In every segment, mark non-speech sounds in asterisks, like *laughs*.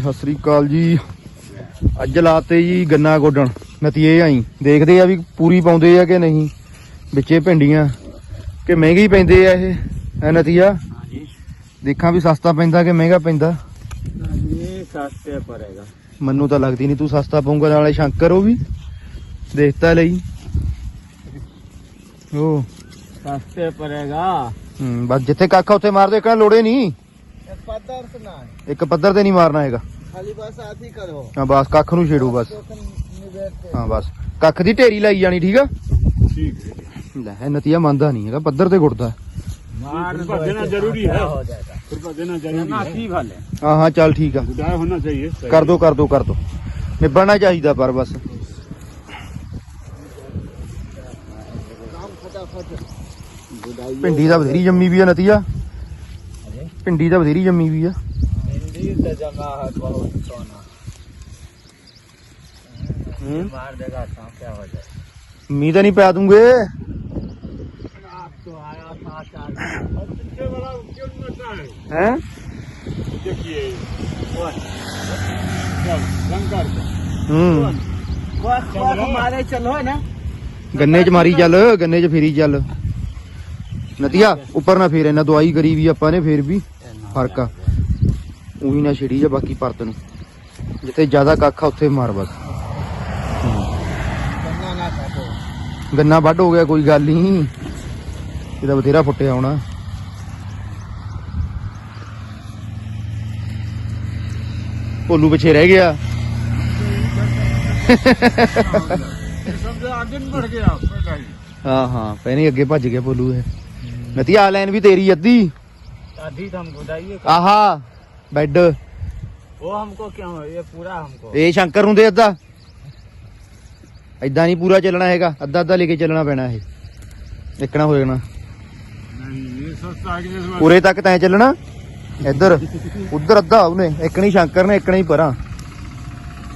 ਸਤਿ ਸ੍ਰੀ ਅਕਾਲ ਜੀ। ਅੱਜ ਲਾਤੇ ਜੀ ਗੰਨਾ ਗੋਡਣ। ਨਤੀਏ ਆਈ। ਦੇਖਦੇ ਆ ਵੀ ਪੂਰੀ ਪਾਉਂਦੇ ਆ ਕਿ ਨਹੀਂ। ਵਿੱਚੇ ਭਿੰਡੀਆਂ। ਕਿ ਮਹਿੰਗੀ ਪੈਂਦੇ ਆ ਇਹ? ਐ ਨਤੀਆ? ਦੇਖਾਂ ਵੀ ਸਸਤਾ ਪੈਂਦਾ ਕਿ ਮਹਿੰਗਾ ਪੈਂਦਾ? ਮੈਨੂੰ ਤਾਂ ਲੱਗਦੀ ਨਹੀਂ ਤੂੰ ਸਸਤਾ ਪਾਉਂਗਾ ਨਾਲੇ ਸ਼ੰਕਰ ਉਹ ਵੀ। ਦੇਖਤਾ ਲਈ। ਉਹ ਸਸਤੇ ਪਰੇਗਾ ਹੂੰ ਬਸ ਜਿੱਥੇ ਕੱਖ ਉੱਥੇ ਮਾਰਦੇ ਕਹਿੰਦਾ ਲੋੜੇ ਨਹੀਂ पदर से ना ਇੱਕ ਪੱਧਰ ਤੇ ਨਹੀਂ ਮਾਰਨਾ ਹੈਗਾ खाली बस आती करो ਹਾਂ ਬਸ ਕੱਖ ਨੂੰ ਛੇੜੋ ਬਸ ਹਾਂ ਬਸ ਕੱਖ ਦੀ ਢੇਰੀ ਲਾਈ ਜਾਣੀ ਠੀਕ ਆ ठीक है ਲੈ ਇਹ ਨਤੀਆ ਮੰਨਦਾ ਨਹੀਂ ਹੈਗਾ ਪੱਧਰ ਤੇ ਗੁੜਦਾ मार रुपया देना जरूरी है। हो जाएगा रुपया देना जरूरी ना है की भले ਹਾਂ ਹਾਂ ਚੱਲ ਠੀਕ ਆ गुदाया होना चाहिए ਕਰ ਦੋ ਕਰ ਦੋ ਕਰ ਦੋ ਨਿਭਣਾ ਚਾਹੀਦਾ ਪਰ ਬਸ काम फटाफट बुदाई ਭਿੰਡੀ ਦਾ ਬਥੇਰੀ ਜੰਮੀ ਵੀ ਆ ਨਤੀਆ अरे ਭਿੰਡੀ ਦਾ ਬਥੇਰੀ ਜੰਮੀ ਵੀ ਆ भिंडी से जमा है बहुत सोना मार देगा सांप क्या हो जाएगा ਮੀਂਹ ਤਾਂ ਨਹੀਂ ਪਾ ਦੂੰਗੇ आप तो आया था चार सबसे बड़ा क्यों नशा है ਹੈ देखिए चल शंकर ਹੂੰ बस बस हमारे चलो है ना ਗੰਨੇ 'ਚ ਨਦੀਆ ਉੱਪਰ ਨਾ ਫੇਰ ਇਹਨਾਂ ਦਵਾਈ ਕਰੀ ਵੀ ਆਪਾਂ ਨੇ ਫੇਰ ਵੀ ਫ਼ਰਕ ਆ। ਉਹੀ ਨਾ ਛਿੜੀ ਜਾ ਬਾਕੀ ਪਰਤ ਨੂੰ। ਜਿੱਥੇ ਜ਼ਿਆਦਾ ਕੱਖ ਉੱਥੇ ਮਾਰ ਬਸ ਗੰਨਾ ਵੱਢ ਹੋ ਗਿਆ ਕੋਈ ਗੱਲ ਨਹੀਂ। ਇਹਦਾ ਬਥੇਰਾ ਫੁੱਟਿਆ ਹੋਣਾ। ਭੋਲੂ ਪਿੱਛੇ ਰਹਿ ਗਿਆ। ਸਮਝਾ ਅੱਗੇ ਨਹੀਂ ਭੜ ਗਿਆ ਹਾਂ। ਹਾਂ ਪਹਿਲੇ ਅੱਗੇ ਭੱਜ ਗਿਆ ਭੋਲੂ ਹੈ ਇਹ ਨਤੀਆ ਲਾਈਨ ਵੀ ਤੇਰੀ ਅੱਧੀ अभी तो हम बुदाइए ਆਹਾ ਬੈੱਡ वो हमको क्यों ये पूरा हमको ਇਹ ਸ਼ੰਕਰ ਨੂੰ ਦੇ ਅੱਧਾ ਐਦਾਂ ਨਹੀਂ ਪੂਰਾ ਚੱਲਣਾ ਹੈਗਾ ਅੱਧਾ ਅੱਧਾ ਲੈ ਕੇ ਚੱਲਣਾ ਪੈਣਾ ਇਹ ਦੇਖਣਾ ਹੋ ਜਾਣਾ नहीं ये सस्ता है कि जैसे ਉਰੇ ਤੱਕ ਤੈਂ ਚੱਲਣਾ ਇੱਧਰ ਉਧਰ ਅੱਧਾ ਉਹਨੇ ਇੱਕ ਨਹੀਂ ਸ਼ੰਕਰ ਨੇ ਇੱਕ ਨਹੀਂ ਪਰਾਂ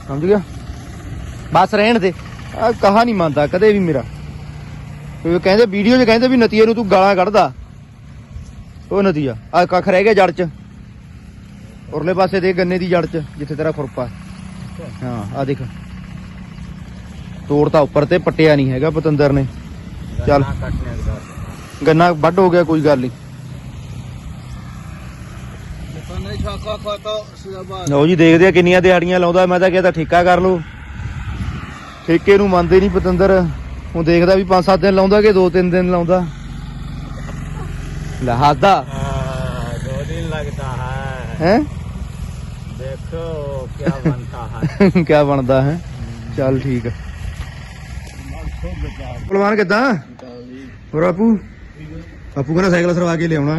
ਸਮਝ ਗਿਆ ਬਸ ਰਹਿਣ ਦੇ ਆ ਕਹਾ ਨਹੀਂ ਮੰਨਦਾ ਕਦੇ ਵੀ ਮੇਰਾ ਉਹ ਕਹਿੰਦੇ ਵੀਡੀਓ 'ਚ ਕਹਿੰਦੇ ਵੀ ਨਤੀਏ ਨੂੰ ਤੂੰ ਗਾਲਾਂ ਕੱਢਦਾ। ਉਹ ਨਤੀਆ। ਆ ਕੱਖ ਰਹਿ ਗਿਆ ਜੜ 'ਚ। ਉਰਲੇ ਪਾਸੇ ਦੇ ਗੰਨੇ ਦੀ ਜੜ 'ਚ ਜਿੱਥੇ ਤੇਰਾ ਖੁਰਪਾ। ਹਾਂ ਆ ਦੇਖ। ਤੋੜ ਉੱਪਰ ਤੇ ਪੱਟਿਆ ਨਹੀਂ ਹੈਗਾ ਪਤੰਦਰ ਨੇ। ਚੱਲ। ਗੰਨਾ ਵੱਢ ਹੋ ਗਿਆ ਕੋਈ ਗੱਲ ਨਹੀਂ। ਲਓ ਜੀ ਦੇਖਦੇ ਆ ਕਿੰਨੀਆਂ ਦਿਹਾੜੀਆਂ ਲਾਉਂਦਾ। ਮੈਂ ਤਾਂ ਕਿਹਾ ਤਾਂ ਠੇਕਾ ਕਰ ਲੋ ਠੇਕੇ ਨੂੰ ਮੰਨਦੇ ਨਹੀਂ ਪਤੰਦਰ। ਹੁਣ ਦੇਖਦਾ ਵੀ 5-7 ਦਿਨ ਲਾਉਂਦਾ ਕਿ 2-3 ਦਿਨ ਲਾਉਂਦਾ ਲੈ ਹੱਸਦਾ दो दिन लगता है ਹੈ देखो क्या बनता है ਕੀ ਬਣਦਾ ਹੈ ਚੱਲ ਠੀਕ ਆ ਪਹਿਲਵਾਨ ਕਿੱਦਾਂ ਹੋਰ ਬਾਪੂ ਬਾਪੂ ਕਹਿੰਦਾ ਸਾਈਕਲ ਸਰਵਾ ਕੇ ਲਿਆਉਣਾ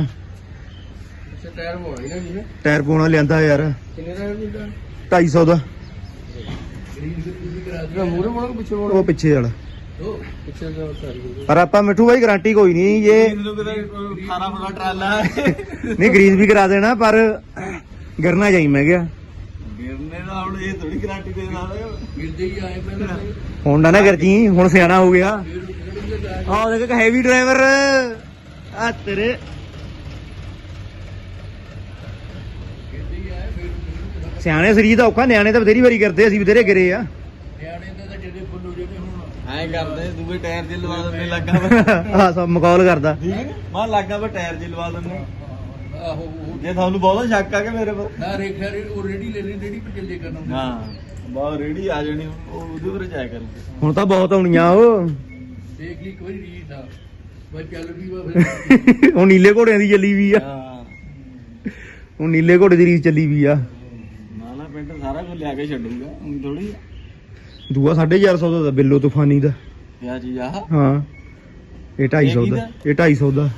टायर वो है ना ਟਾਇਰ ਪਾਉਣਾ ਲਿਆਂਦਾ ਯਾਰ कितने टायर मिलता 250 ਦਾ है मुड़े मुड़े को पीछे ਉਹ ਪਿੱਛੇ ਵਾਲਾ तो पीछे से होता है ਪਰ ਆਪਾਂ ਮਿੱਠੂ ਬਾਈ ਗਾਰੰਟੀ ਕੋਈ ਨਹੀਂ ਜੇ ਖਾਣਾ ਬੜਾ ਟਰਾਲਾ ਨਹੀਂ ਗਰੀਸ ਵੀ ਕਰਾ ਦੇਣਾ ਪਰ ਗਿਰਨਾ ਜਾਈ ਮੈਂ ਗਿਆ ਗਿਰਨੇ ਦਾ ਹੁਣ ਇਹ ਥੋੜੀ ਗਾਰੰਟੀ ਦੇ ਨਾਲ। ਗਿਰਦੇ ਹੀ ਆਏ ਪਹਿਲਾਂ। ਹੁਣ ਨਾ ਨਾ ਗਰਜੀ ਹੁਣ ਸਿਆਣਾ ਹੋ ਗਿਆ। ਆਹ ਦੇਖ ਹੈਵੀ ਡਰਾਈਵਰ ਆ ਤੇਰੇ। ਸਿਆਣੇ ਸਰੀਰ ਦਾ ਔਖਾ ਨਿਆਣੇ ਤਾਂ ਬਥੇਰੀ ਵਾਰੀ ਕਰਦੇ ਅਸੀਂ ਬਥੇਰੇ ਗਿਰੇ ਆ। ਨਿਆਣੇ ਐ ਕਰਦੇ ਦੂਏ ਟਾਇਰ ਜੇ ਲਵਾ ਦਿੰਦੇ ਲੱਗਾ ਆ ਸਭ ਮਕੌਲ ਕਰਦਾ। ਮੈਂ ਲੱਗਾ ਵਾ ਟਾਇਰ ਜੇ ਲਵਾ ਦਿੰਦੇ। ਆਹੋ। ਜੇ ਤੁਹਾਨੂੰ ਬਹੁਤਾ ਸ਼ੱਕ ਆ ਕਿ ਮੇਰੇ ਪਰ ਨਾ ਰੇਖਾ ਉਹ ਰੈਡੀ ਲੈ ਲਈ ਰੈਡੀ ਪਰ ਚੱਲੇ ਕਰਨਾ ਹਾਂ ਬਹੁਤ ਰੇੜੀ ਆ ਜਾਣੀ ਉਹ ਉਹਦੇ ਉੱਪਰ ਜਾਇਆ ਕਰੂਗੇ ਹੁਣ ਤਾਂ ਬਹੁਤ ਆਉਣੀਆਂ ਉਹ। ਦੇਖ ਲਈ ਕੋਈ ਰੀਤ ਆ। ਬਈ ਚੱਲ ਵੀ ਵਾ ਫਿਰ। *laughs* ਹੁਣ ਨੀਲੇ ਘੋੜਿਆਂ ਦੀ ਚੱਲੀ ਵੀ ਆ। ਹਾਂ। ਹੁਣ ਨੀਲੇ ਘੋੜੇ ਦੀ ਰੀਸ ਚੱਲੀ ਵੀ ਆ। ਨਾ ਨਾ ਪਿੰਡ ਸਾਰਾ ਕੁਝ ਲਿਆ ਕੇ ਛੱਡੂਗਾ ਹੁਣ ਥੋੜੀ ਦੂਆ 450 ਦਾ ਬਿੱਲੋ ਤੂਫਾਨੀ ਦਾ। ਕਿਆ ਚੀਜ਼ ਆ ਹਾਂ। ਇਹ 250 ਦਾ ਇਹ 250 ਦਾ।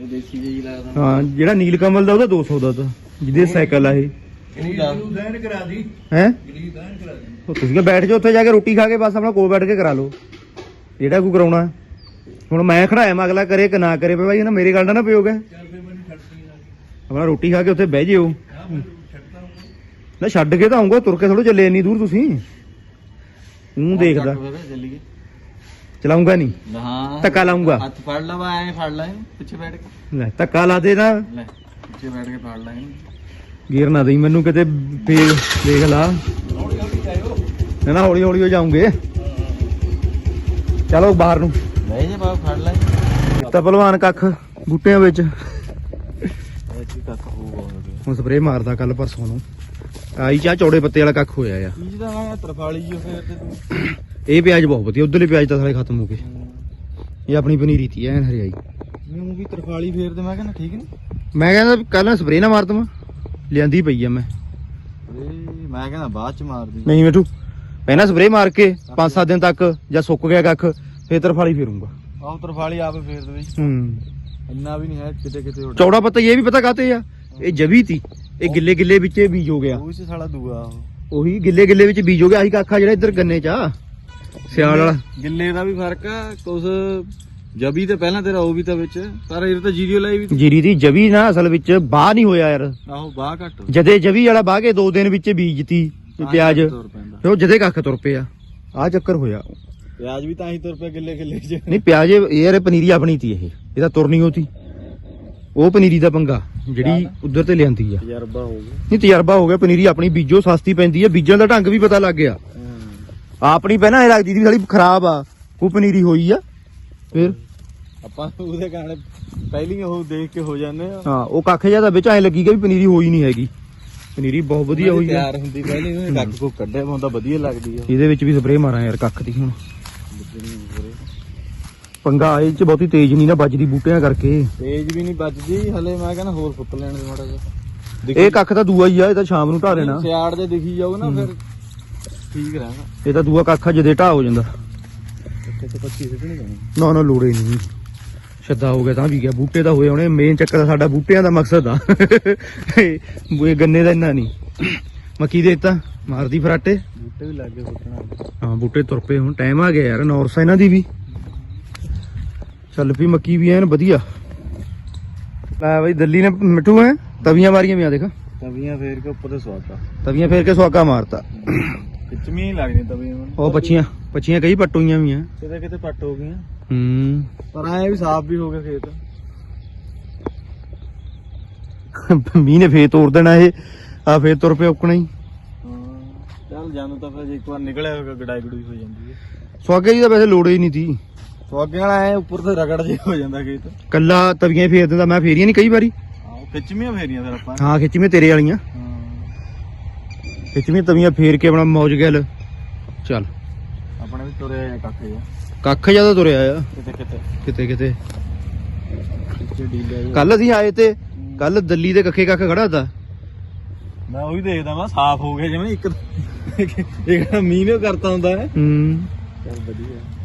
ਇਹ ਦੇਸੀ ਜਿਹੀ ਲੱਗਦਾ। ਹਾਂ ਜਿਹੜਾ ਨੀਲ ਕਮਲ ਦਾ ਉਹਦਾ 200 ਦਾ ਤਾਂ ਜਿਹਦੇ ਸਾਈਕਲ ਆ ਇਹ। ਗਰੀਬ ਨੂੰ ਦਹਿਨ ਕਰਾ ਦੀ। ਹੈ? ਗਰੀਬ ਦਹਿਨ ਕਰਾ ਦੀ। ਉਹ ਤੁਸੀਂ ਕਿਹਾ ਬੈਠ ਜਾਓ ਉੱਥੇ ਜਾ ਕੇ ਰੋਟੀ ਖਾ ਕੇ ਬਸ ਆਪਣਾ ਕੋਲ ਬੈਠ ਕੇ ਕਰਾ ਲਓ। ਜਿਹੜਾ ਕੋਈ ਕਰਾਉਣਾ? ਹੁਣ ਮੈਂ ਖੜਾਇਆ ਮੈਂ ਅਗਲਾ ਕਰੇ ਕਿ ਨਾ ਕਰੇ ਭਾਈ ਨਾ ਮੇਰੇ ਗੱਲ ਦਾ ਨਾ ਪਿਓਗਾ ਆਪਣਾ ਰੋਟੀ ਖਾ ਕੇ ਉੱਥੇ ਬਹਿ ਜਿਓ। ਨਾ ਛੱਡ ਕੇ ਤਾਂ ਆਉਂਗਾ ਤੁਰ ਕੇ ਥੋੜਾ ਚੱਲੇ ਇੰਨੀ ਦੂਰ ਤੁਸੀਂ। ਉਹ ਦੇਖਦਾ। ਚੱਲੀਏ। ਚਲਾਉਂਗਾ ਨਹੀਂ। ਹਾਂ ਧੱਕਾ ਲਾਉਂਗਾ। ਹੱਥ ਫੜ ਲਵਾ ਐ ਫੜ ਲੈ ਪਿੱਛੇ ਬੈਠ ਕੇ। ਲੈ ਧੱਕਾ ਲਾ ਦੇ ਨਾ। ਲੈ ਪਿੱਛੇ ਬੈਠ ਕੇ ਫੜ ਲੈ ਇਹਨੂੰ। ਗੇਰ ਨਾ ਦੇਈ ਮੈਨੂੰ ਕਿਤੇ ਫੇਰ ਦੇਖ ਲਾ। ਨਾ ਨਾ ਹੌਲੀ ਹੌਲੀ ਹੋ ਜਾਉਂਗੇ ਚਲੋ ਬਾਹਰ ਨੂੰ। ਨਹੀਂ ਜੇ ਬਾਪ ਫੜ ਲੈ ਤਾਂ ਭਲਵਾਨ ਕੱਖ ਬੂਟਿਆਂ ਵਿੱਚ। ਐਚੀ ਕੱਖ ਹੋਊਗਾ ਹੁਣ ਸਪਰੇਅ ਮਾਰਦਾ ਕੱਲ ਪਰਸੋਂ ਨੂੰ। ਆਈ ਚਾ ਚੌੜੇ ਪੱਤੇ ਵਾਲਾ ਕੱਖ ਹੋਇਆ ਆ। ਚੀਜ਼ ਦਾ ਮੈਂ ਤਰਫਾਲੀ ਜੋ ਫੇਰ ਤੇ ਤੂੰ ਇਹ ਪਿਆਜ਼ ਬਹੁਤ ਵਧੀਆ ਉਧਰਲੇ ਪਿਆਜ਼ ਤਾਂ ਸਾਰੇ ਖਤਮ ਹੋ ਗਏ। ਇਹ ਆਪਣੀ ਪਨੀਰੀ ਤੀ ਐਨ ਹਰਿਆਈ। ਮੈਨੂੰ ਵੀ ਤਰਫਾਲੀ ਫੇਰ ਤੇ ਮੈਂ ਕਹਿੰਦਾ ਠੀਕ ਨਹੀਂ ਮੈਂ ਕਹਿੰਦਾ ਕੱਲ ਸਪਰੇਅ ਨਾ ਮਾਰ ਦਵਾਂ ਲਿਆਂਦੀ ਪਈ ਆ ਮੈਂ। ਏ ਮੈਂ ਕਹਿੰਦਾ ਬਾਅਦ ਚ ਮਾਰਦੀ ਨਹੀਂ ਮਿੱਠੂ ਪਹਿਲਾਂ ਸਪਰੇਅ ਮਾਰ ਕੇ 5-7 ਦਿਨ ਤੱਕ ਜਾਂ ਸੁੱਕ ਗਿਆ ਕੱਖ ਫੇਰ ਤਰਫਾਲੀ ਫੇਰੂੰਗਾ। ਆਹ ਤਰਫਾਲੀ ਆਪੇ ਫੇਰ ਦੇਵੇ ਹੂੰ। ਇੰਨਾ ਵੀ ਨਹੀਂ ਹੈ ਕਿਤੇ ਕਿਤੇ ਉੱਡ ਚੌੜਾ ਪੱਤਾ ਇਹ ਵੀ ਪਤਾ ਕਾਤੇ ਆ? ਇਹ ਜਵੀ ਤੀ। ਇਹ ਗਿੱਲੇ ਗਿੱਲੇ ਵਿੱਚ ਇਹ ਬੀਜ ਹੋ ਗਿਆ। ਉਹ ਚ ਸਾਲਾ ਦੂਆ ਉਹ। ਉਹੀ ਗਿੱਲੇ ਗਿੱਲੇ ਵਿੱਚ ਬੀਜ ਹੋ ਗਿਆ। ਆਹੀ ਕੱਖਾ ਜਿਹੜਾ ਇੱਧਰ ਗੰਨੇ ਚ ਆ। ਸਿਆਲ ਵਾਲਾ। ਗਿੱਲੇ ਦਾ ਵੀ ਫ਼ਰਕ ਆ ਕੁਛ ਜਬੀ ਤੇ ਪਹਿਲਾਂ ਤੇਰਾ ਉਹ ਵੀ ਤਾਂ ਵਿੱਚ ਪਰ ਇਹ ਤਾਂ ਜੀਰੀਓ ਲਾਈ ਵੀ ਜੀਰੀ ਦੀ ਜਵੀ ਨਾ ਅਸਲ ਵਿੱਚ ਬਾਹ ਨਹੀਂ ਹੋਇਆ ਯਾਰ। ਆਹੋ ਬਾਹ ਘੱਟ। ਜਦੇ ਜਵੀ ਵਾਲਾ ਬਾਹ ਕੇ ਦੋ ਦਿਨ ਵਿੱਚ ਬੀਜਤੀ ਤੇ ਪਿਆਜ਼। ਤੁਰ ਪੈਂਦਾ। ਤੇ ਉਹ ਜਦੇ ਕੱਖ ਤੁਰ ਪਿਆ। ਆ ਚੱਕਰ ਹੋਇਆ। ਪਿਆਜ਼ ਵੀ ਤਾਂ ਹੀ ਤੁਰ ਪਿਆ ਗਿੱਲੇ ਗਿੱਲੇ ਚ। ਨਹੀਂ ਪਿਆਜ਼ ਇਹ ਯਾਰ ਪਨੀਰੀ ਆਪਣੀ ਤੀ ਇਹ। ਇਹ ਤਾਂ ਤੁਰਨੀ ਹੋਤੀ ਉਹ ਪਨੀਰੀ ਦਾ ਪੰਗਾ। ਜਿਹੜੀ ਉਧਰ ਤੇ ਲਿਆਂਦੀ ਆ। ਤਜਰਬਾ ਹੋ ਗਿਆ। ਨਹੀਂ ਤਜਰਬਾ ਹੋ ਗਿਆ ਪਨੀਰੀ ਆਪਣੀ ਬੀਜੋ ਸਸਤੀ ਪੈਂਦੀ ਆ। ਬੀਜਣ ਦਾ ਢੰਗ ਵੀ ਪਤਾ ਲੱਗ ਗਿਆ। ਆਪਣੀ ਪਹਿਲਾਂ ਇਹ ਲੱਗਦੀ ਸੀ ਸਾਲੀ ਖਰਾਬ ਆ ਕੋ ਪਨੀਰੀ ਹੋਈ ਆ। ਫਿਰ? ਆਪਾਂ ਉਹਦੇ ਕਾਰਨ ਪਹਿਲੀ ਉਹ ਦੇਖ ਕੇ ਹੋ ਜਾਂਦੇ ਆ। ਹਾਂ ਉਹ ਕੱਖ ਤਾਂ ਵਿੱਚ ਐ ਲੱਗੀ ਕਿ ਵੀ ਪਨੀਰੀ ਹੋਈ ਨਹੀਂ ਹੈਗੀ। ਪਨੀਰੀ ਬਹੁਤ ਵਧੀਆ ਹੋਈ ਆ। ਤਿਆਰ ਹੁੰਦੀ ਪਹਿਲੀ ਉਹਨੇ ਕੱਖ ਕੋ ਕੱਢਿਆ ਹੁੰਦਾ ਵਧੀਆ ਲੱਗਦੀ ਆ। ਇਹਦੇ ਵਿੱਚ ਵੀ ਸਪਰੇਅ ਮਾਰਾਂ ਯਾਰ ਕੱਖ ਦੀ ਹੁਣ। ਪੰਗਾ ਇਹ ਚ ਬਹੁਤੀ ਤੇਜ਼ ਨਹੀਂ ਨਾ ਵੱਜਦੀ ਬੂਟਿਆਂ ਕਰਕੇ। ਤੇਜ਼ ਵੀ ਨਹੀਂ ਵੱਜਦੀ ਹਲੇ ਮੈਂ ਕਹਿੰਦਾ ਹੋਰ ਫੁੱਟ ਲੈਣ ਦੇ ਮਾੜਾ ਜਿਹਾ। ਇਹ ਕੱਖ ਤਾਂ ਦੂਆ ਹੀ ਆ ਇਹ ਤਾਂ ਸ਼ਾਮ ਨੂੰ ਢਾ ਲੈਣਾ। ਸਿਆੜ ਦੇ ਦਿਖੀ ਜਾਊਗਾ ਨਾ ਫਿਰ ਠੀਕ ਰਹਿਣਾ। ਇਹ ਤਾਂ ਦੂਆ ਕੱਖ ਆ, ਜਦੇ ਢਾ ਹੋ ਜਾਂਦਾ। ਇੱਥੇ ਤੇ 25 ਸਿੱਟਣੀ ਪੈਣੀ ਨਾ ਨਾ ਲੋੜੇ ਨਹੀਂ। ਛੱਦਾ ਹੋ ਗਿਆ ਤਾਂ ਵੀ ਗਿਆ ਬੂਟੇ ਤਾਂ ਹੋਏ ਹੋਣੇ ਮੇਨ ਚੱਕਰ ਤਾਂ ਸਾਡਾ ਬੂਟਿਆਂ ਦਾ ਮਕਸਦ ਆ। ਇਹ ਗੰਨੇ ਦਾ ਇੰਨਾ ਨਹੀਂ। ਮੱਕੀ ਦੇ ਦਿੱਤਾ ਮਾਰਦੀ ਫਰਾਟੇ। ਬੂਟੇ ਵੀ ਲੱਗੇ ਫੁੱਟਣਾ ਹਾਂ ਬੂਟੇ ਤੁਰ ਪਏ ਹੁਣ ਟਾਈਮ ਆ ਗਿਆ ਯਾਰ ਨੌਰਸਾ ਇਹਨਾਂ ਦੀ ਵੀ। ਚੱਲ ਪਈ ਮੱਕੀ ਵੀ ਐਨ ਵਧੀਆ। ਲੈ ਬਈ ਦਿੱਲੀ ਨੇ ਮਿੱਠੂ ਹੈ ਤਵੀਆਂ ਮਾਰੀਆਂ ਵੀ ਆ ਦੇਖ। ਤਵੀਆਂ ਫੇਰ ਕੇ ਉੱਪਰ ਤੇ ਸਵਾਤਾ ਤਵੀਆਂ ਫੇਰ ਕੇ ਸੁਆਗਾ ਮਾਰਤਾ। ਕਿਚਮੀ ਲੱਗਦੀ ਤਵੀਆਂ ਉਹ ਪੱਛੀਆਂ ਪੱਛੀਆਂ ਕਈ ਪੱਟੂਈਆਂ ਵੀ ਆ। ਕਿਤੇ ਕਿਤੇ ਪੱਟ ਹੋ ਗਈਆਂ। ਹੂੰ। ਪਰ ਆਏ ਵੀ ਸਾਫ਼ ਵੀ ਹੋ ਗਿਆ ਖੇਤ। ਮੀਂਹ ਨੇ ਫੇਰ ਤੋੜ ਦੇਣਾ ਇਹ। ਆ ਫੇਰ ਤੁਰ ਪਿਆ ਉੱਕਣਾ ਹੀ। ਚੱਲ ਜਾਨੂੰ ਤਾਂ ਫਿਰ ਇੱਕ ਵਾਰ ਨਿਕਲਿਆ ਹੋਗਾ ਗੜਾਈ ਗੜੂਈ ਹੋ ਜਾਂਦੀ ਹੈ। ਸੁਆਗੇ ਦੀ ਤਾਂ ਵੈਸੇ ਲੋੜ ਹੀ ਨਹੀਂ ਤੀ। ਸੋ ਅੱਗੇ ਵਾਲਾ ਐ ਉੱਪਰ ਤੇ ਰਗੜ ਜੇ ਹੋ ਜਾਂਦਾ ਖੇਤ। ਕੱਲਾ ਤਵੀਆਂ ਹੀ ਫੇਰ ਦਿੰਦਾ ਮੈਂ ਫੇਰੀਆਂ ਨਹੀਂ ਕਈ ਵਾਰੀ। ਆਹ ਖਿੱਚਮੀਆਂ ਫੇਰੀਆਂ ਫਿਰ ਆਪਾਂ। ਹਾਂ ਖਿੱਚਵੇਂ ਤੇਰੇ ਵਾਲੀਆਂ। ਹਾਂ। ਖਿੱਚਵੇਂ ਤਵੀਆਂ ਫੇਰ ਕੇ ਆਪਣਾ ਮੌਜ ਗੱਲ। ਚੱਲ। ਆਪਣੇ ਵੀ ਤੁਰੇ ਆ ਕੱਖ ਜਿਹਾ। ਕੱਖ ਜ਼ਿਆਦਾ ਤੁਰਿਆ ਆ। ਕਿਤੇ ਕਿਤੇ। ਕਿਤੇ ਕਿਤੇ। ਪਿੱਛੇ ਡੀਲਿਆ ਜਿਹਾ। ਕੱਲ ਅਸੀਂ ਆਏ ਤੇ ਕੱਲ ਦਿੱਲੀ ਦੇ ਕੱਖੇ ਕੱਖ ਖੜਾ ਤਾ। ਮੈਂ ਉਹੀ ਦੇਖਦਾ ਮੈਂ ਸਾਫ਼ ਹੋ ਗਿਆ ਜਿਵੇਂ ਇੱਕ ਇੱਕ ਮੀਂਹ ਨੇ ਕਰਤਾ ਹੁੰਦਾ ਹੈ। ਹੂੰ। ਚੱਲ ਵਧੀਆ।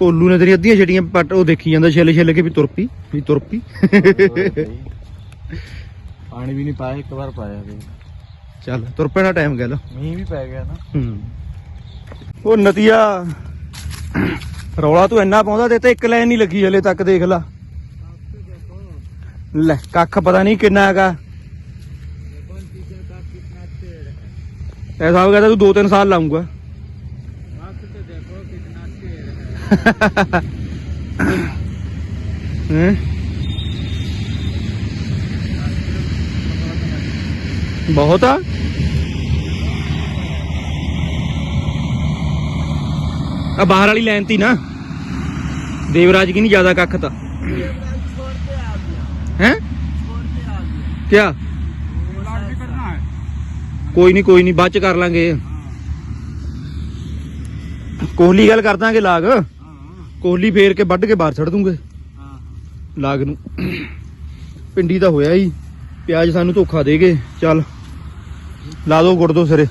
ਭੋਲੂ ਨੇ ਤੇਰੀ ਅੱਧੀਆਂ ਛੜੀਆਂ ਪੱਟ ਉਹ ਦੇਖੀ ਜਾਂਦਾ ਛਿੱਲ ਛਿੱਲ ਕੇ ਵੀ ਤੁਰ ਪਈ ਵੀ ਤੁਰ ਪਈ ਪਾਣੀ ਵੀ ਨਹੀਂ ਪਾਇਆ ਇੱਕ ਵਾਰ ਪਾਇਆ ਤੇ ਚੱਲ ਤੁਰ ਪੈਣਾ ਟਾਈਮ ਗੱਲ ਮੀਂਹ ਵੀ ਪੈ ਗਿਆ ਨਾ। ਹੂੰ। ਉਹ ਨਤੀਆ ਰੌਲਾ ਤੂੰ ਇੰਨਾ ਪਾਉਂਦਾ ਤੇ ਤੇ ਇੱਕ ਲਾਈਨ ਨਹੀਂ ਲੱਗੀ ਹਲੇ ਤੱਕ ਦੇਖ ਲਾ। ਲੈ ਕੱਖ ਪਤਾ ਨਹੀਂ ਕਿੰਨਾ ਹੈਗਾ। ਐਸਾ ਹੋ ਗਿਆ ਤੂੰ 2-3 ਸਾਲ ਲਾਉਂਗਾ ਹੈਂ। ਬਹੁਤ ਆ। ਆ ਬਾਹਰ ਵਾਲੀ ਲਾਈਨ ਤੀ ਨਾ। ਦੇਵਰਾਜ ਕੀ ਨਹੀਂ ਜ਼ਿਆਦਾ ਕੱਖ ਤਾਂ। ਹੈ? ਕਿਆ? ਕੋਈ ਨਹੀਂ ਕੋਈ ਨਹੀਂ, ਬਾਅਦ ਚ ਕਰ ਲਾਂਗੇ। ਕੋਹਲੀ ਗੱਲ ਕਰ ਦਾਂਗੇ ਲਾਗ। ਕੋਹਲੀ ਫੇਰ ਕੇ ਵੱਢ ਕੇ ਬਾਹਰ ਛੱਡ ਦੂੰਗੇ। ਲਾਗ ਨੂੰ। ਪਿੰਡੀ ਤਾਂ ਹੋਇਆ ਹੀ। ਪਿਆਜ਼ ਸਾਨੂੰ ਧੋਖਾ ਦੇ ਗਏ। ਚੱਲ ਲਾ ਦੋ ਗੁੜ ਦੋ ਸਿਰੇ।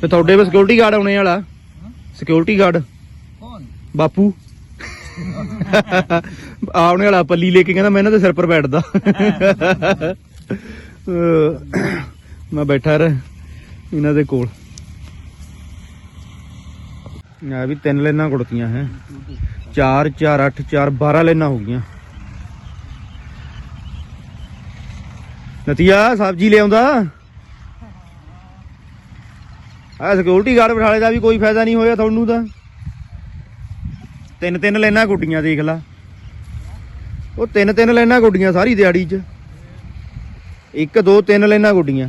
ਤੇ ਤੁਹਾਡੇ ਵੀ ਸਿਕਿਉਰਿਟੀ ਗਾਰਡ ਆਉਣੇ ਵਾਲਾ। ਸਿਕਿਉਰਿਟੀ ਗਾਰਡ ਕੌਣ? ਬਾਪੂ। ਆਉਣੇ ਵਾਲਾ ਪੱਲੀ ਲੈ ਕੇ ਕਹਿੰਦਾ ਮੈਂ ਇਹਨਾਂ ਦੇ ਸਿਰ ਪਰ ਬੈਠਦਾ। *laughs* ਮੈਂ ਬੈਠਾ ਰਹਿ ਇਹਨਾਂ ਦੇ ਕੋਲ। ਆ ਵੀ ਤਿੰਨ ਲੈਣਾ ਕੁੜਤੀਆਂ ਹੈ। 4 4 8 4 12 ਲੈਣਾ ਹੋ ਗਈਆਂ। ਨਤੀਆ, ਸਬਜ਼ੀ ਲਿਆਉਂਦਾ ਆ ਸਿਕਿਉਰਿਟੀ ਗਾਰਡ ਬਿਠਾਲੇ ਦਾ ਵੀ ਕੋਈ ਫਾਇਦਾ ਨਹੀਂ ਹੋਇਆ ਤੁਹਾਨੂੰ ਤਾਂ। ਤਿੰਨ ਤਿੰਨ ਲੈਣਾ ਗੁੱਡੀਆਂ ਦੇਖ ਲਾ। ਉਹ ਤਿੰਨ ਤਿੰਨ ਲੈਣਾ ਗੁੱਡੀਆਂ ਸਾਰੀ ਦਿਹਾੜੀ 'ਚ। ਇੱਕ, ਦੋ, ਤਿੰਨ ਲੈਣਾ ਗੁੱਡੀਆਂ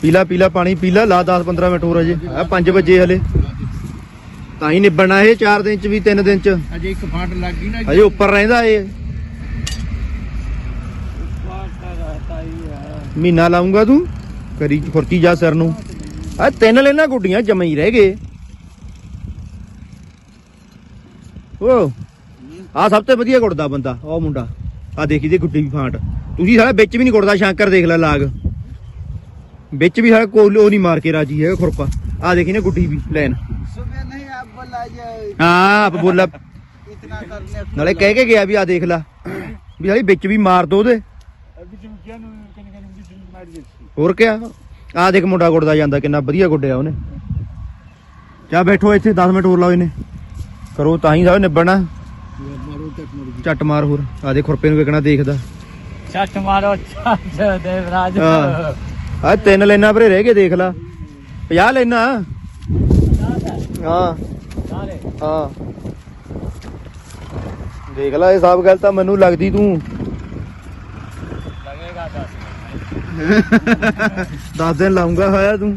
ਪੀਲਾ ਪੀਲਾ ਪਾਣੀ ਪੀਲਾ ਲਾ 10 15 ਮਿੰਟ ਹੋਰ ਅਜੇ। ਆ 5 ਵਜੇ ਹਲੇ। ਤਾਂ ਹੀ ਨਿਬੜਨਾ ਇਹ 4 ਦਿਨ ਚ ਵੀ 3 ਦਿਨ ਚ। ਅਜੇ ਇੱਕ ਫਾਟ ਲੱਗ ਗਈ ਨਾ ਅਜੇ ਉੱਪਰ ਰਹਿੰਦਾ ਇਹ। ਮਹੀਨਾ ਲਾਉਂਗਾ ਤੂੰ। ਕਰੀ ਖੁਰਕੀ ਜਾ ਸਿਰ ਨੂੰ। ਆ ਤਿੰਨ ਲੈਣਾ ਗੁੱਡੀਆਂ ਜਮੇ ਰਹਿ ਗਏ। ਓ ਆ ਸਭ ਤੋਂ ਵਧੀਆ ਗੁੜਦਾ ਬੰਦਾ ਉਹ ਮੁੰਡਾ। ਆ ਦੇਖੀ ਦੇ ਗੁੱਡੀ ਵੀ ਫਾਂਟ। ਤੁਸੀਂ ਸਾਲਾ ਵਿੱਚ ਵੀ ਨਹੀਂ ਗੁੱਟਦਾ ਸ਼ਾਂਕਰ ਦੇਖ ਲੈ ਲਾਗ। ਵਿੱਚ ਵੀ ਸਾਲਾ ਕੋਲ ਉਹ ਨਹੀਂ ਮਾਰ ਕੇ ਰਾਜੀ ਹੈਗਾ ਖੁਰਪਾ। ਆ ਦੇਖੀ ਨੇ ਗੁੱਡੀ ਵੀ ਲੈਣ। ਆਪ ਬੋਲਾ ਨਾਲੇ ਕਹਿ ਕੇ ਗਿਆ ਵੀ ਆ ਦੇਖ ਲੈ। ਵੀ ਸਾਲੀ ਵਿੱਚ ਵੀ ਮਾਰ ਦੋ ਉਹਦੇ। ਹੋਰ ਕਿਆ? ਆ ਦੇਖ ਮੁੰਡਾ ਗੁੜਦਾ ਜਾਂਦਾ ਕਿੰਨਾ ਵਧੀਆ ਗੁੱਡਿਆ ਉਹਨੇ। ਚਾ ਬੈਠੋ ਇੱਥੇ 10 ਮਿੰਟ ਹੋਰ ਲਾਓ ਇਹਨੇ। ਕਰੋ ਤਾਂ ਹੀ ਸਾਬ ਨਿਬੜਨਾ। ਝੱਟ ਮਾਰ ਹੋਰ। ਆ ਦੇ ਖੁਰਪੇ ਨੂੰ ਕਿਕਣਾ ਦੇਖਦਾ। ਛੱਟ ਮਾਰੋ ਛੱਟ ਦੇਵਰਾਜ। ਆ ਤਿੰਨ ਲੈਣਾ ਭਰੇ ਰਹਿ ਗਏ ਦੇਖ ਲਾ। 50 ਲੈਣਾ ਹਾਂ। ਸਾਰੇ ਹਾਂ। ਦੇਖ ਲਾ ਇਹ ਸਭ ਗੱਲ ਤਾਂ ਮੈਨੂੰ ਲੱਗਦੀ ਤੂੰ। ਲੱਗੇਗਾ 10 ਦਿਨ *laughs* ਲਾਉਂਗਾ ਹੋਇਆ ਤੂੰ।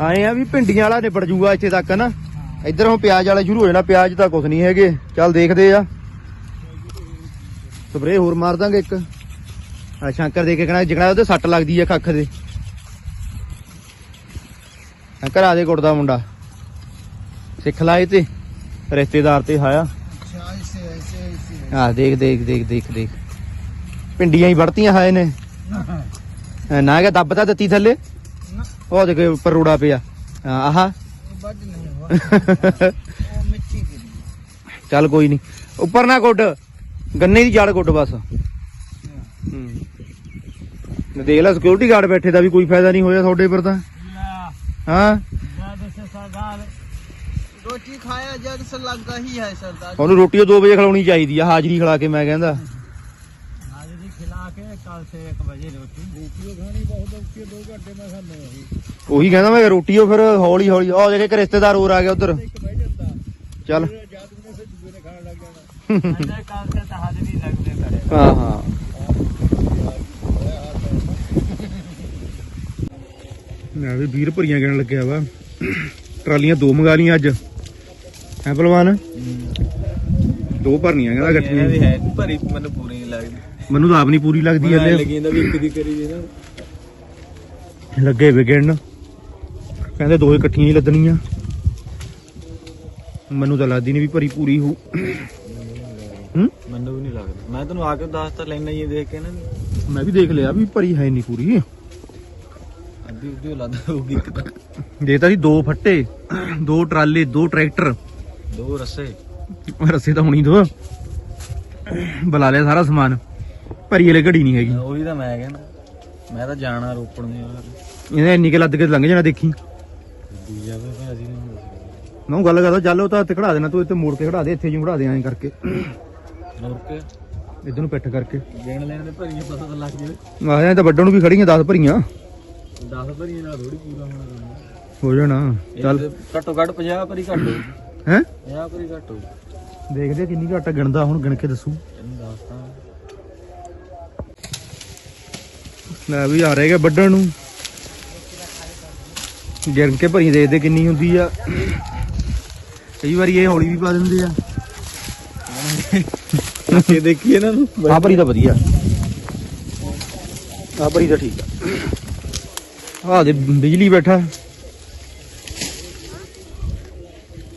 ਆਏ ਆ ਵੀ ਪਿੰਡੀਆਂ ਵਾਲਾ ਨਿਬੜ ਜੂਗਾ ਇੱਥੇ ਤੱਕ ਨਾ ਇੱਧਰ ਹੁਣ ਪਿਆਜ਼ ਵਾਲੇ ਸ਼ੁਰੂ ਹੋ ਜਾਣਾ ਪਿਆਜ਼ ਤਾਂ ਕੁਝ ਨਹੀਂ ਹੈਗੇ। ਚੱਲ ਦੇਖਦੇ ਆ। ਸਪਰੇਅ ਹੋਰ ਮਾਰ ਦਾਂਗੇ ਇੱਕ। ਆ ਸ਼ੰਕਰ ਦੇ ਕੇ ਕਹਣਾ ਜਿਗਣਾ ਉਹਦੇ ਸੱਟ ਲੱਗਦੀ ਆ ਕੱਖ ਦੇ। ਸ਼ੰਕਰ ਆ ਦੇ ਗੁੱਟ ਮੁੰਡਾ। ਸਿੱਖ ਲਾਏ ਤੇ ਰਿਸ਼ਤੇਦਾਰ ਤੇ ਹਾਇਆ ਆ ਦੇਖ ਦੇਖ ਦੇਖ ਦੇਖ ਦੇਖ। ਪਿੰਡੀਆਂ ਹੀ ਵੜਤੀਆਂ ਹਾਏ ਨੇ। *laughs* ਨਾ ਹੈਗਾ ਦੱਬ ਤਾਂ ਦਿੱਤੀ ਥੱਲੇ। ਉਹ ਦੇਖ ਉੱਪਰ ਰੋੜਾ ਪਿਆ। ਆਹਾ। *laughs* ਚੱਲ ਕੋਈ ਨਹੀਂ ਉੱਪਰ ਨਾ ਗੁੱਡ ਗੰਨੇ ਦੀ ਜੜ ਗੁੱਡ ਬਸ। ਹੂੰ। ਦੇਖ ਲੈ ਸਿਕਿਉਰਿਟੀ ਗਾਰਡ ਬੈਠੇ ਦਾ ਵੀ ਕੋਈ ਫਾਇਦਾ ਨਹੀਂ ਹੋਇਆ ਤੁਹਾਡੇ ਪਰ ਤਾਂ। ਹਾਂ? ਰੋਟੀ ਖਾਇਆ ਉਹਨੂੰ ਰੋਟੀ 2 ਵਜੇ ਖਲਾਉਣੀ ਚਾਹੀਦੀ ਆ, ਹਾਜ਼ਰੀ ਖਲਾ ਕੇ ਮੈਂ ਕਹਿੰਦਾ। ਹਾਜ਼ਰੀ ਖਿਲਾ ਕੇ ਕੱਲ ਸੇ 1 ਵਜੇ ਰੋਟੀ। ਰੋਟੀ ਖਾਣੀ ਬਹੁਤ ਔਖੀ 2 ਘੰਟੇ ਮੈਂ ਖਾਣੇ ਉਹੀ ਕਹਿੰਦਾ ਮੈਂ ਰੋਟੀ ਉਹ ਫਿਰ ਹੌਲੀ ਹੌਲੀ ਉਹ ਜਿਹੜੇ ਇੱਕ ਰਿਸ਼ਤੇਦਾਰ ਹੋਰ ਆ ਗਿਆ ਉਧਰ। ਚੱਲ। ਮੈਂ ਵੀ ਵੀਰ ਭਰੀਆਂ ਕਹਿਣ ਲੱਗਿਆ ਵਾ। ਟਰਾਲੀਆਂ ਦੋ ਮੰਗਾ ਲੀਆਂ ਅੱਜ। ਹੈ ਪਹਿਲਵਾਨ? ਦੋ ਭਰਨੀਆਂ ਕਹਿੰਦਾ ਇਕੱਠੀਆਂ। ਵੀ ਹੈ ਭਰੀ ਮੈਨੂੰ ਪੂਰੀ ਨਹੀਂ ਲੱਗਦੀ। ਮੈਨੂੰ ਤਾਂ ਆਪ ਨਹੀਂ ਪੂਰੀ ਲੱਗਦੀ ਹਲੇ। ਵੀ ਇੱਕ ਲੱਗੇ ਵਿਗੜਨ ਕਹਿੰਦੇ ਦੋ ਇਕੱਠੀਆਂ ਹੀ ਲੱਦਣੀਆਂ। ਮੈਨੂੰ ਤਾਂ ਲੱਗਦੀ ਨਹੀਂ ਵੀ ਭਰੀ ਪੂਰੀ ਹੋ ਹੂੰ? ਮੈਨੂੰ ਵੀ ਨਹੀਂ ਲੱਗਦਾ। ਮੈਂ ਤੈਨੂੰ ਆ ਕੇ ਦੱਸ ਤਾਂ ਲੈਣਾ ਹੀ ਦੇਖ ਕੇ ਨਾ। ਮੈਂ ਵੀ ਦੇਖ ਲਿਆ ਵੀ ਭਰੀ ਹੈ ਨਹੀਂ ਪੂਰੀ। ਅੱਧੀ ਉੱਧੀ ਲੱਗਦਾ ਹੋਊਗੀ ਇੱਕ ਤਾਂ। ਦੇਤਾ ਸੀ ਦੋ ਫੱਟੇ ਦੋ ਟਰਾਲੇ ਦੋ ਟਰੈਕਟਰ। ਦੋ ਰੱਸੇ। ਰਸੇ ਤਾਂ ਹੋਣੀ ਦੋ। ਬੁਲਾ ਲਿਆ ਸਾਰਾ ਸਮਾਨ। ਭਰੀ ਵਾਲੇ ਘੜੀ ਨਹੀਂ ਹੈਗੀ। ਉਹੀ ਤਾਂ ਮੈਂ ਕਹਿੰਦਾ। ਮੈਂ ਤਾਂ ਜਾਣਾ ਰੋਪੜ ਨੂੰ ਯਾਰ। ਇਹਨੇ ਇੰਨੀ ਕੇ ਲੱਦ ਕੇ ਲੰਘ ਜਾਣਾ ਦੇਖੀ। ਅਸੀਂ ਨਹੀਂ ਮੈਂ ਉਹ ਗੱਲ ਕਰਦਾ ਚੱਲ ਉਹ ਤਾਂ ਇੱਥੇ ਖੜਾ ਦੇਣਾ ਤੂੰ ਇੱਥੇ ਮੋੜ ਕੇ ਖੜਾ ਦੇ ਇੱਥੇ ਜਿਉਂ ਖੜਾ ਦੇ ਐਂ ਕਰਕੇ। ਹੋਰ ਕੇ? ਇਧਰ ਨੂੰ ਪਿੱਠ ਕਰਕੇ। ਦੇਣ ਲੈਣ ਦੇ ਭਰੀਆਂ ਪਤਾ ਤਾਂ ਲੱਗ ਜਾਵੇ। ਆਹ ਤਾਂ ਵੱਡਣ ਨੂੰ ਵੀ ਖੜੀਆਂ 10 ਭਰੀਆਂ। 10 ਭਰੀਆਂ ਨਾਲ ਥੋੜੀ ਪੂਰਾ ਹੋਣਾ ਕੰਮ। ਹੋ ਜਾਣਾ ਚੱਲ। ਘੱਟੋ ਘੱਟ 50 ਭਰੀ ਘੱਟ ਹੋਊ ਹੈ? 50 ਭਰੀ ਘੱਟ ਹੋਊ ਦੇਖਦੇ ਆ ਕਿੰਨੀ ਘੱਟ ਗਿਣਦਾ ਹੁਣ ਗਿਣ ਕੇ ਦੱਸੂ। ਇਹਨੂੰ ਦੱਸਦਾ। ਲੈ ਵੀ ਆ ਰਹੇਗਾ ਵੱਡਣ ਨੂੰ। ਗਿਰਨ ਕੇ ਭਰੀ ਦੇਖਦੇ ਕਿੰਨੀ ਹੁੰਦੀ ਆ। ਕਈ ਵਾਰੀ ਇਹ ਹੌਲੀ ਵੀ ਪਾ ਦਿੰਦੇ ਆ। ਇਹ ਦੇਖੀ ਇਹਨਾਂ। ਨੂੰ ਆ ਭਰੀ ਤਾਂ ਵਧੀਆ। ਆ ਭਰੀ ਤਾਂ ਠੀਕ ਆ। ਆ ਦੇ ਬਿਜਲੀ ਬੈਠਾ।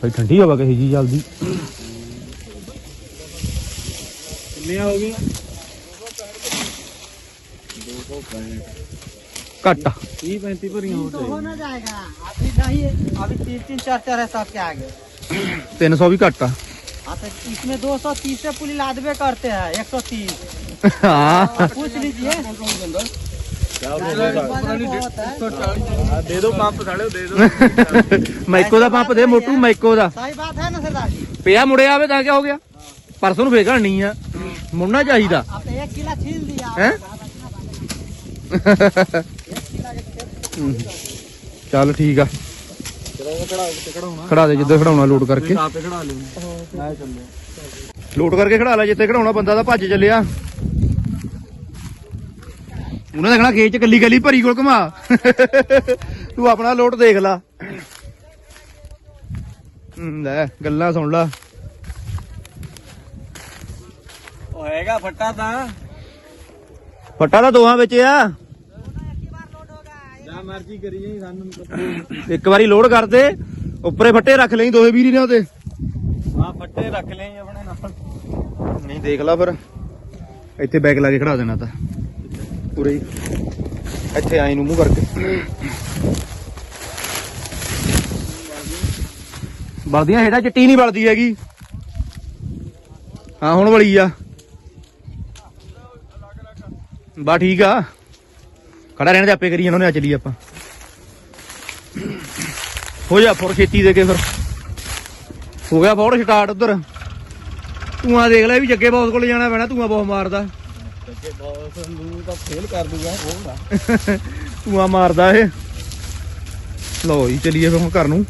ਭਾਈ ਠੰਡੀ ਹਵਾ ਕਿਸੇ ਜੀ ਜਲਦੀ ਕਿੰਨੀਆਂ ਹੋ ਗਈਆਂ 265 कट 30 35 पर यहां तो होना जाएगा अभी नहीं अभी तीन तीन चार चार है सबके आगे तीन सौ भी कट इसमें दो सौ तीस से पुल लादवे करते हैं एक सौ तीस पूछ लीजिए ਦੇ ਦੋ ਪੰਪ ਸਾਲੇ ਦੇ ਦੋ। ਮਾਈਕੋ ਦਾ ਪੰਪ ਦੇ ਮੋਟੂ ਮਾਈਕੋ ਦਾ। ਸਹੀ ਬਾਤ ਹੈ ਨਾ ਸਰਦਾਰ ਪਿਆ ਮੁੜਿਆ ਆਵੇ ਤਾਂ ਕਿਆ ਹੋ ਗਿਆ? ਪਰਸੋਂ ਨੂੰ ਫੇਕਣ ਨਹੀਂ ਆ। ਮੁੜਨਾ ਚਾਹੀਦਾ। ਆਪੇ 1 ਕਿਲਾ ਛੀਲ ਦਿਆ ਹੈ? ਚੱਲ ਠੀਕ ਆ। ਖੜਾ ਦੇ ਜਿੱਦਾਂ ਖੜਾਉਣਾ ਲੋਡ ਕਰਕੇ। ਆਪੇ ਖੜਾ ਲੋਡ ਕਰਕੇ ਖੜਾ ਲੈ ਜਿੱਥੇ ਖੜਾਉਣਾ ਬੰਦਾ ਤਾਂ ਭੱਜ ਚੱਲਿਆ। ਉਹਨਾਂ ਦਾ ਕਹਣਾ ਖੇਤ ਚ ਕੱਲੀ ਕੱਲੀ ਭਰੀ ਕੋਲ ਘਮਾ। ਤੂੰ ਆਪਣਾ ਲੋਡ ਦੇਖ ਲਾ। ਲੈ ਗੱਲਾਂ ਸੁਣ ਲਾ। ਉਹ ਹੈਗਾ ਫੱਟਾ ਤਾਂ। ਫੱਟਾ ਤਾਂ ਦੋਹਾਂ ਵਿੱਚ ਆ। ਜਾਂ ਮਰਜ਼ੀ ਕਰੀ ਜਾਈ ਸਾਨੂੰ ਇੱਕ ਵਾਰੀ ਲੋਡ ਕਰ ਦੇ ਉੱਪਰੇ ਫੱਟੇ ਰੱਖ ਲਈ ਦੋਹੇ ਵੀਰੀ ਨੇ ਉਹਦੇ। ਆ ਫੱਟੇ ਰੱਖ ਲਈ ਆਪਣੇ ਨਾਲ। ਨਹੀਂ ਦੇਖ ਲਾ ਫਿਰ। ਇੱਥੇ ਬੈਗ ਲਾ ਕੇ ਖੜਾ ਦੇਣਾ ਤਾਂ। ਪੂਰੇ ਹੀ। ਇੱਥੇ ਆਏ ਨੂੰ ਮੂੰਹ ਕਰਕੇ। ਬਲਦੀਆਂ ਹੇਠਾਂ ਚਿੱਟੀ ਨਹੀਂ ਬਲਦੀ ਹੈਗੀ। ਹਾਂ ਹੁਣ ਵਲੀ ਆ। ਬਾ ਠੀਕ ਆ। ਖੜਾ ਰਹਿਣ ਦੇ ਆਪੇ ਕਰੀ ਇਹਨਾਂ ਨੇ ਆ ਚਲੀ ਆਪਾਂ। ਹੋ ਜਾ ਫੋਰ ਛੇਤੀ ਦੇ ਕੇ ਫਿਰ। ਹੋ ਗਿਆ ਫੋਰ ਸਟਾਰਟ ਉਧਰ। ਧੂਆਂ ਦੇਖ ਲੈ ਵੀ ਜੱਗੇ ਬੌਸ ਕੋਲ ਜਾਣਾ ਪੈਣਾ ਧੂਆਂ ਬਹੁਤ ਮਾਰਦਾ। ਤੇ ਬੌਸ ਨੂੰ ਤਾਂ ਫੇਲ ਕਰ ਦੂਗਾ ਉਹ ਧੂਆਂ ਮਾਰਦਾ ਇਹ। ਲਓ ਜੀ ਚਲੀਏ ਫਿਰ ਹੁਣ ਘਰ ਨੂੰ।